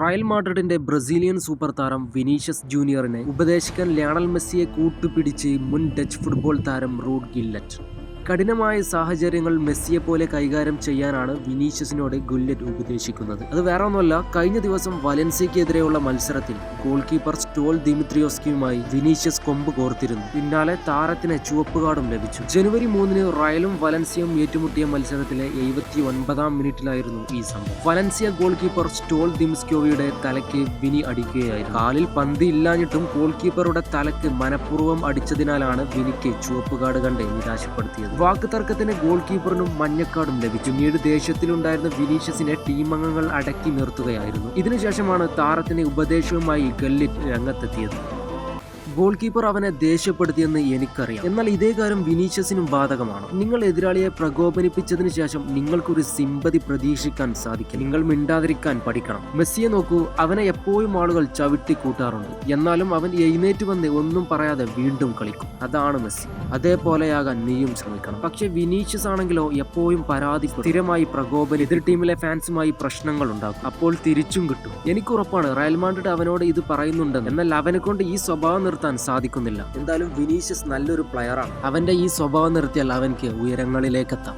Real മാഡ്രിഡിന്റെ Brazilian super താരം Vinicius ജൂനിയറിനെ ഉപദേശകൻ ലയണൽ മെസ്സിയെ കൂട്ടുപിടിച്ച് മുൻ ഡച്ച് ഫുട്ബോൾ താരം റൂഡ് ഗില്ലറ്റ്. കഠിനമായ സാഹചര്യങ്ങൾ മെസ്സിയെ പോലെ കൈകാര്യം ചെയ്യാനാണ് വിനീഷ്യസിനോട് ഗുല്ലറ്റ് ഉപദേശിക്കുന്നത്. അത് വേറെ ഒന്നുമല്ല കഴിഞ്ഞ ദിവസം വലൻസിയക്കെതിരെയുള്ള മത്സരത്തിൽ ഗോൾ കീപ്പർ സ്റ്റോൾ ദിമിത്രിയോസ്കിയുമായി വിനീഷ്യസ് കൊമ്പ് കോർത്തിരുന്നു. പിന്നാലെ താരത്തിന് ചുവപ്പ് കാർഡും ലഭിച്ചു. ജനുവരി മൂന്നിന് റയലും വലൻസിയയും ഏറ്റുമുട്ടിയ മത്സരത്തിലെ എഴുപത്തി ഒൻപതാം മിനിറ്റിലായിരുന്നു ഈ സംഭവം. വലൻസിയ ഗോൾ കീപ്പർ സ്റ്റോൾ ദിംസ്ക്യോവിയുടെ തലയ്ക്ക് വിനി അടിക്കുകയായിരുന്നു. കാലിൽ പന്തി ഇല്ലാഞ്ഞിട്ടും ഗോൾ കീപ്പറുടെ തലയ്ക്ക് മനഃപൂർവം അടിച്ചതിനാലാണ് വിനിക്ക് ചുവപ്പ് കാർഡ് കണ്ട് നിരാശപ്പെടുത്തിയത്. വാക്ക് തർക്കത്തിന് ഗോൾ കീപ്പറിനും മഞ്ഞക്കാടും ലഭിച്ചു. പിന്നീട് ദേഷ്യത്തിലുണ്ടായിരുന്ന വിനീഷ്യസിനെ ടീം അംഗങ്ങൾ അടക്കി നിർത്തുകയായിരുന്നു. ഇതിനുശേഷമാണ് താരത്തിന് ഉപദേശവുമായി ഗല്ലിറ്റ് രംഗത്തെത്തിയത്. ഗോൾ കീപ്പർ അവനെ ദേഷ്യപ്പെടുത്തിയെന്ന് എനിക്കറിയാം. എന്നാൽ ഇതേ കാര്യം വിനീഷ്യസിനും ബാധകമാണ്. നിങ്ങൾ എതിരാളിയെ പ്രകോപനിപ്പിച്ചതിന് ശേഷം നിങ്ങൾക്കൊരു സിമ്പതി പ്രതീക്ഷിക്കാൻ സാധിക്കും. നിങ്ങൾ മിണ്ടാതിരിക്കാൻ പഠിക്കണം. മെസ്സിയെ നോക്കൂ അവനെ എപ്പോഴും ആളുകൾ ചവിട്ടി കൂട്ടാറുണ്ട് എന്നാലും അവൻ എഴുന്നേറ്റ് വന്ന് ഒന്നും പറയാതെ വീണ്ടും കളിക്കും. അതാണ് മെസ്സി. അതേപോലെയാകാൻ നീയും ശ്രമിക്കണം. പക്ഷെ വിനീഷ്യസ് ആണെങ്കിലോ എപ്പോഴും പരാതി സ്ഥിരമായി പ്രകോപനം എതിർ ടീമിലെ ഫാൻസുമായി പ്രശ്നങ്ങൾ ഉണ്ടാകും അപ്പോൾ തിരിച്ചും കിട്ടും. എനിക്കുറപ്പാണ് റയൽ മാഡ്രിഡ് അവനോട് ഇത് പറയുന്നുണ്ടെന്ന്. എന്നാൽ അവനെ കൊണ്ട് ഈ സ്വഭാവം നിർത്താൻ സാധിക്കുന്നില്ല. എന്തായാലും വിനീഷ്യസ് നല്ലൊരു പ്ലെയറാണ് അവന്റെ ഈ സ്വഭാവം നിർത്തിയാൽ അവൻക്ക് ഉയരങ്ങളിലേക്കെത്താം.